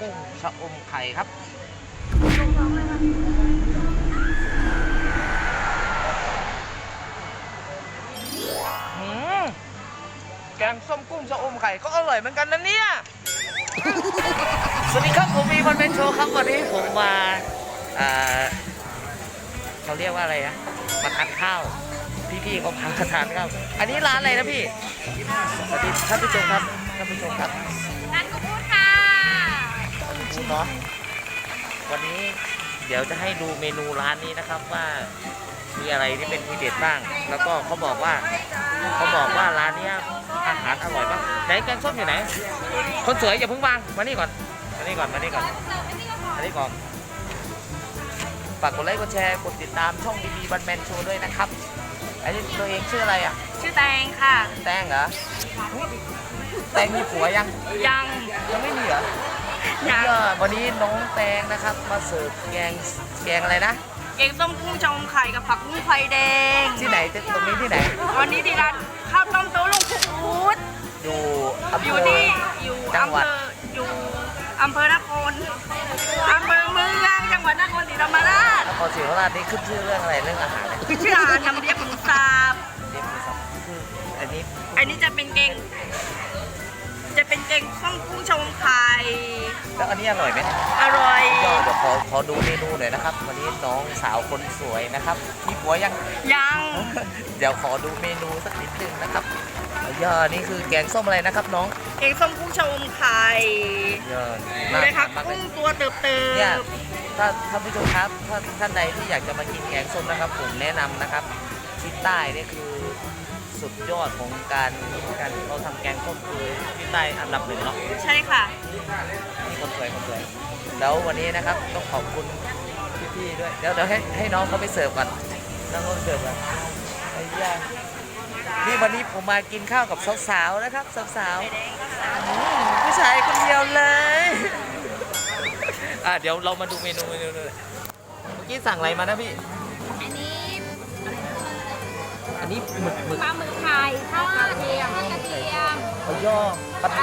กุ้งชะอมไข่ครับแกงส้มกุ้งชะอมไข่ก็อร่อยเหมือนกันนะเนี่ย สวัสดีครับผมมีวันเป็นโชว์ครับวันนี้ผมมาเขาเรียกว่าอะไรนะมาทานข้าวพี่ๆเขาพาทานข้าวอันนี้ร้านอะไรนะพี่สวัสดีท่านผู้ชมครับท่านผู้ชมครับ เนาะวันนี้เดี๋ยวจะให้ดูเมนูร้านนี้นะครับว่ามีอะไรที่เป็นทีเด็ดบ้าง แล้วก็เขาบอกว่าเขาบอกว่าร้านเนี้ยอาหารอร่อยมากไหนแกงส้มอยู่ไหน คนสวยอย่าเพิ่งวางมานี่ก่อนมานี่ก่อนมานี่ก่อนมานี่ก่อนฝากกดไลค์กดแชร์กดติดตามช่องดีบีบันแมนโชว์ด้วยนะครับอันนี้ตัวเองชื่ออะไรอะ ชื่อแตงค่ะ แตงเหรอแตงมีผัวยังยังยังไม่มีเหรอ ยังก็วันนี้น้องแตงนะครับ มาเสิร์ฟแกงแกงอะไรนะ เองต้มกุ้งชะอมไข่กับผักบุ้งไฟแดง ที่ไหนตรงนี้ที่ไหน วันนี้ที่ร้านข้าวต้มโต๊ะลุงคุพูดอยู่อำอเภยู่อนี่อยู่จังหวัอำดเภออยู่อำเภอนครอำเภอเมืองจังหวัดนครศรีธรรมราชนครศรีธรรมราชนี่ขึ้นชื่อเรื่องอะไรเรื่องอาหารเนี่ยชื่อร้านน้ำเลียบหมูสับเรียกมือสับคืออันนี้อันนี้จะเป็นเกง จะเป็นเกงส้มกุ้งชะอมไข่แล้วอันนี้อร่อยไหมอร่อยก็เดี๋ยวขอขอดูเมนูหน่อยนะครับ วันนี้น้องสาวคนสวยนะครับมีผัวยังยัง เดี๋ยวขอดูเมนูสักนิดนึงนะครับย่อนี่คือแกงส้มอะไรนะครับน้องเกงส้มกุ้งชะอมไข่ย่อดูน่าเลยครัทาบนมากเลกุ้ยงตัวเติบเติเนี่ยบถ้าท่านผู้ชมครับถ้าท่านใดที่อยากจะมากินแกงส้มนะครับ ผมแนะนำนะครับทิศใต้เนี่ยคือ สุดยอดของการการเราทำแกงส้มคือทิศใต้อันดับหนึ่งเนาะใช่ค่ะ นี่คนสวยคนสวยแล้ววันนี้นะครับต้องขอบคุณพี่ๆด้วยเดี๋ยวเดี๋ยวให้ให้น้องเขาไปเสิร์ฟก่อนน้องเขาไปเสิร์ฟก่อนไอ้ย่านี่วันนี้ผมมากินข้าวกับสาวๆนะครับสาวๆอืมผู้ชายคนเดียวเลย อะเดี๋ยวเรามาดูเมนูเมนูเลยเมื่อกี้สั่งอะไรมานะพี่ อันนี้หมึกหมึกปลาหมึกไข่ทอดกระเทียมกระเทียมเอาย่อผัดไอ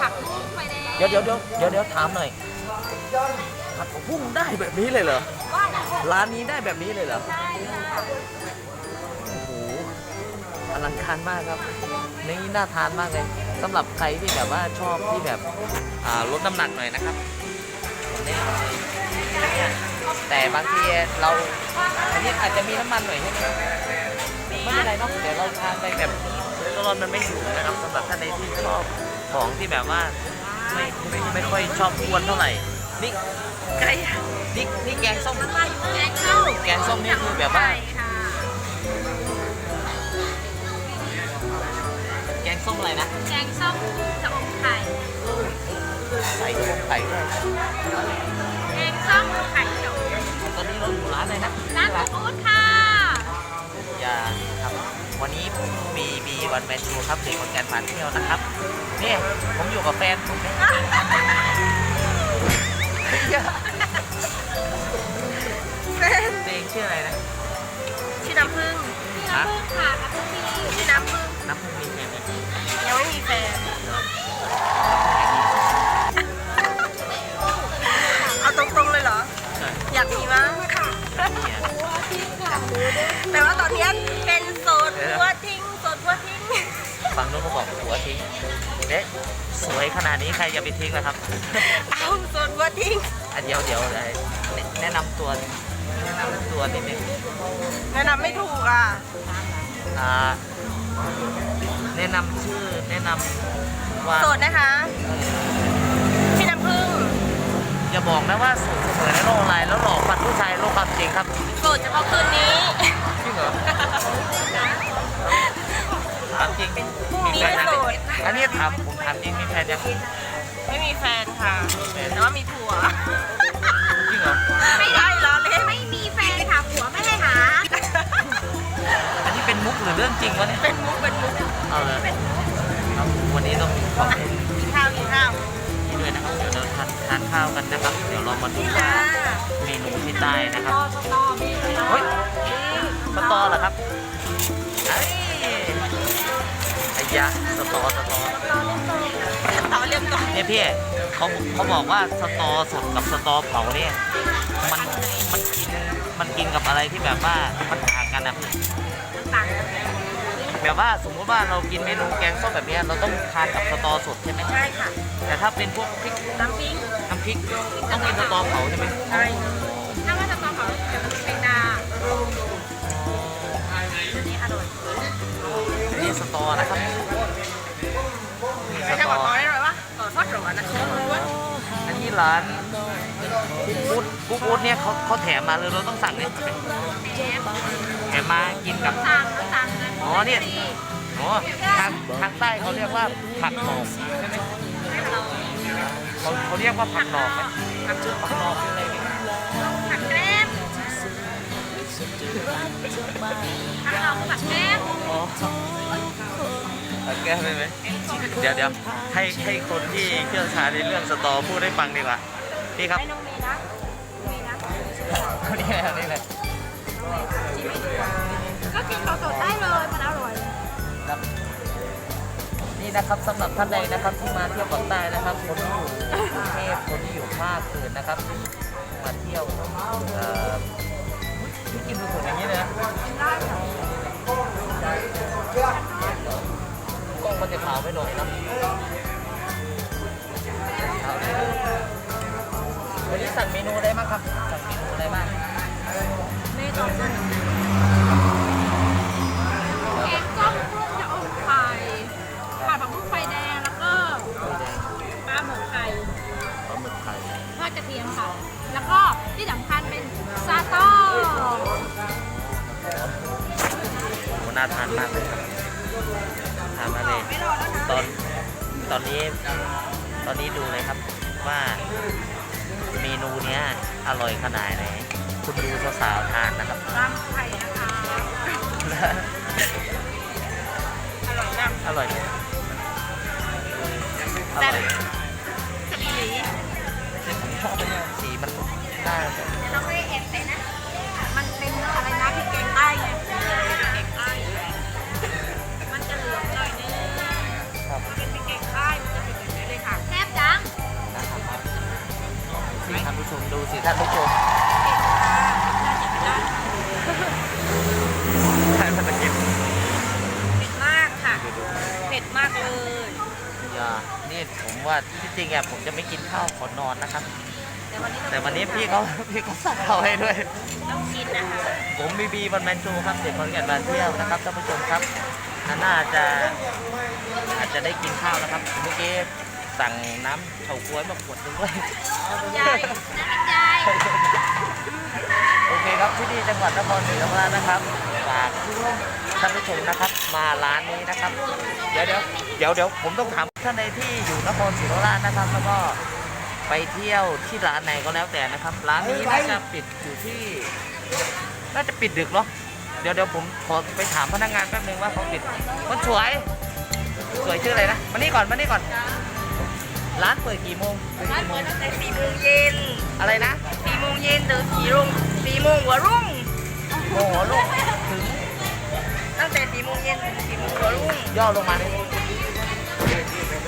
ผักบุ้งไฟแดงเดี๋ยวเดี๋ยวเดี๋ยวเดี๋ยวเดี๋ยวถามหน่อยผัดผักบุ้งได้แบบนี้เลยเหรอร้านนี้ได้แบบนี้เลยเหรอโอ้โหอลังการมากครับนี่น่าทานมากเลยสำหรับใครที่แบบว่าชอบที่แบบอ่าลดน้ำหนักหน่อยนะครับแนะนำเลยแต่บางทีเราอันนี้อาจจะมีน้ำมันหน่อยใช่ไหมครับ ไม่เป็นไรเนาะเดี๋ยวเราทานไปแบบร้อนๆมันไม่หิวนะครับสำหรับท่านใดที่ชอบของที่แบบว่าไม่ไม่ไม่ค่อยชอบอ้วนเท่าไหร่ นี่ไก่นี่นี่แกงส้มแกงส้มแกงส้มนี่คือแบบว่าไข่ค่ะแกงส้มอะไรนะ แกงส้มจะอมไข่ใส่ต้มไข่ด้วยแกงส้มไข่จะอมตอนนี้เราอยู่ร้านอะไรนะร้านกุพูดค่ะยาครับ วันนี้ผมมีมีวันแมนชูครับเด็กคนการพาเที่ยวนะครับเนี่ยผมอยู่กับแฟนผมเนี่ยเด็กชื่ออะไรนะชื่อน้ำผึ้งฮะค่ะกับพี่ชื่อน้ำผึ้งน้ำพึ่งมีแฟนไหมยังไม่มี วยขนาดนี้ใครจะไปทิ้งล่ะครับ เอาโสดหัวทิ้งอะเดี๋ยวเดี๋ยวอะไรแนะนำตัวแนะนำตัวนิดนึงแนะนำไม่ถูกอะ อ่าแนะนำชื่อแนะนำว่าโสดนะคะชื่อน้ำผึ้งอย่าบอกนะว่าสูตรเสมอในโลกออนไลน์แล้วหลอกฟันผู้ชายโลกความจริงครับโสดเฉพาะคืนนี้จริงเหรอถามจริงพรุ่งนี้มีแฟไม่นโสยังดอันนี้ถาม ผมถามจริงมีแฟนยังไม่มีแฟนค่ะ แต่ว่ามีผัวจริงเหรอไม่ได้ล้อเล่นไม่มีแฟนค่ะผัวไม่ให้หา อันนี้เป็นมุกหรือเรื่องจริงวะเนี่ยเป็นมุกเป็นมุกเอาเลยครับวันนี้ต้องขอบคุณกินข้าวกินข้าวพี่ด้วยนะครับเดี๋ยวเราทานทานข้าวกันนะครับ เดี๋ยวเรามาดูจ้าเมนูที่ใต้นะครับเฮ้ย สตอเหรอครับไอ้ยไอ้ยะสตอสตอต่ออ เรียมก่อนเนี่ยพี่เขาเขาบอกว่าสตอสดกับสตอเผาเนี่ยมันมันกินมันกินกับอะไรที่แบบว่ามันต่างกันนะพี่ต่างกันแบบว่าสมมุติว่าเรากินเมนูแกงส้มแบบเนี้ยเราต้องทานกับสตอสดใช่ไหมใช่ค่ะ แต่ถ้าเป็นพวกพริกน้ำพริกน้ำพริกต้องเป็นสตอเผาใช่ไหมใช่ถ้าว่าจะต้องขอเดี๋ยวมันเป็นดาอันนี้อร่อยนี่สตอนะครับ อันนี้ร้านกุ๊กอุ๊ดกุ๊กอุ๊ดเนี่ยเขาเขาแถมมาเลยเราต้องสั่งเนี่ยเชฟแถมมากินกับสั่งแล้วสั่งเลยอ๋อเนี่ยอ๋อทางทางใต้เขาเรียกว่าผักหนอกใช่ไหมเขาเขาเรียกว่าผักหนอกไหมผักชื่อผักหนอกหรืออะไรเนี่ยผักแกล้มผักเราผักแกล้มอ๋อผัก แก้ไหมไหมเดี๋ยวเดี๋ยวให้ให้คนที่เชี่ยวชาญในเรื่องสตอพูดให้ฟังดีกว่าพี่ครับให้น้องเมย์นะเมย์นะคนนี้เลยครับนี่เลยก็กินสดๆได้เลยมันอร่อยครับนี่นะครับสำหรับท่านใดนะครับที่มาเที่ยวเกาะใต้นะครับคนที่อยู่กรุงเทพคนที่อยู่ภาคอื่นนะครับมาเที่ยวเอ่อที่กินสดๆอย่างนี้เลยนะได้ค่ะกล้อ งมันจะขาวไปหน่อยนะวันนี้สั่งเมนูอะไรบ้างครับสั่งเมนูอะไรบ้างเมนูแกงส้มกุ้งจะอมไข่ผัดผักบุ้งไฟแดงแล้วก็ปลาหมึกไข่ปลาหมึกไข่ทอดกระเทียมค่ะ แล้วก็ที่สำคัญเป็นซาโต้โหน่าทานมากเลยครับ ตอนตอนนี้ตอนนี้ดูเลยครับว่าเมนูเนี้ยอร่อยขนาดไหน คุณดูสาวๆทานนะครับรำไข่นะคะอร่อยมากอร่อยไหมอแซ่ร่บอยสีผมชอบเนี่ยสีมันน่าจะน้องไม่ได้เอ็ดเลยนะ ริงอะผมจะไม่กินข้าวขอนอนนะครับ แต่วันนี้แต่วันนี้พี่เขาพี่เขาสั่งข้าวให้ด้วย ต้องกินนะคะ ผมบีบีวันแมนชูครับเด็กคนแก่นมาเที่ยวนะครับท่านผู้ชมครับน่าจะอาจจะได้กินข้าวนะครับเมื่อกี้สั่งน้ำเฉาก๊วยมาขวดหนึงด้วยยายน้ำยาย โอเคครับที่นี่จังหวัดนครศรีธรรมราชนะครับฝากท่านผู้ชมนะครับมาร้านนี้นะครับ เดี๋ยวเดี๋ยวเดี๋ยวเดี๋ยวผมต้องถามท่านใดที่อยู่นครศรีธรรมราชนะครับ แล้วก็ไปเที่ยวที่ร้านไหนก็แล้วแต่นะครับ ร้านนี้น่าจะปิดอยู่ที่ น่าจะปิดดึกเนาะเดี๋ยวเดี๋ยวผมขอไปถามพนักงานแป๊บนึงว่าเขาปิดคนสวย สวยชื่ออะไรนะมานี่ก่อนมานี่ก่อน ร้านเปิดกี่โมงร้านเปิดตั้งแต่สี่โมงเย็นอะไรนะสี่โมงเย็นถึงสี่โมง สี่โมงหัวรุ่งโอ้โหลูกถึงตั้งแต่สี่โมงเย็นถึงสี่โมงหัวรุ่งย่อลงมาเลย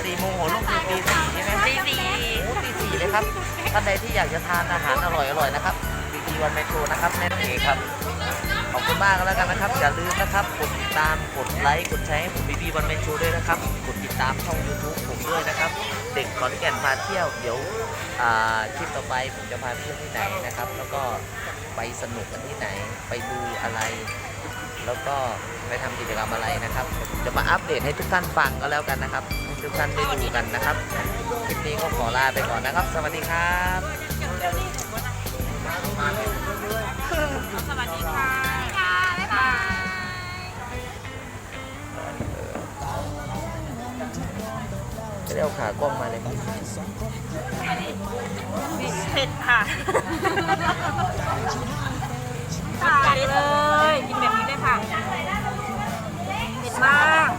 สี่โมงหัวลูกคือตีสี่ใช่ไหมตีสี่โอ้ตีสี่เลยครับท่านใดที่อยากจะทานอาหารอร่อยอร่อยๆนะครับบีบีวันแมนโชนะครับแน่นอนเองครับขอบคุณมากแล้วกันนะครับ อย่าลืมนะครับกดติดตามกดไลค์กดแชร์ให้ผมบีบีวันแมนโชด้วยนะครับ กดติดตามช่อง YouTube ผมด้วยนะครับ เด็กขอนแก่นพาเที่ยว เดี๋ยวอ่าคลิปต่อไปผมจะพาเที่ยวที่ไหนนะครับ แล้วก็ไปสนุกกันที่ไหน ไปดูอะไร แล้วก็ไปทำกิจกรรมอะไรนะครับผมจะมาอัปเดตให้ทุกท่านฟังก็แล้วกันนะครับให้ทุกท่านได้ดูกันนะครับ คลิปนี้ก็ขอลาไปก่อนนะครับ สวัสดีครับ สวัสดีค่ะ เอาขากล้องมาเลยเผ็ดค่ะจัดเลย กินแบบนี้ได้ค่ะเผ็ดมาก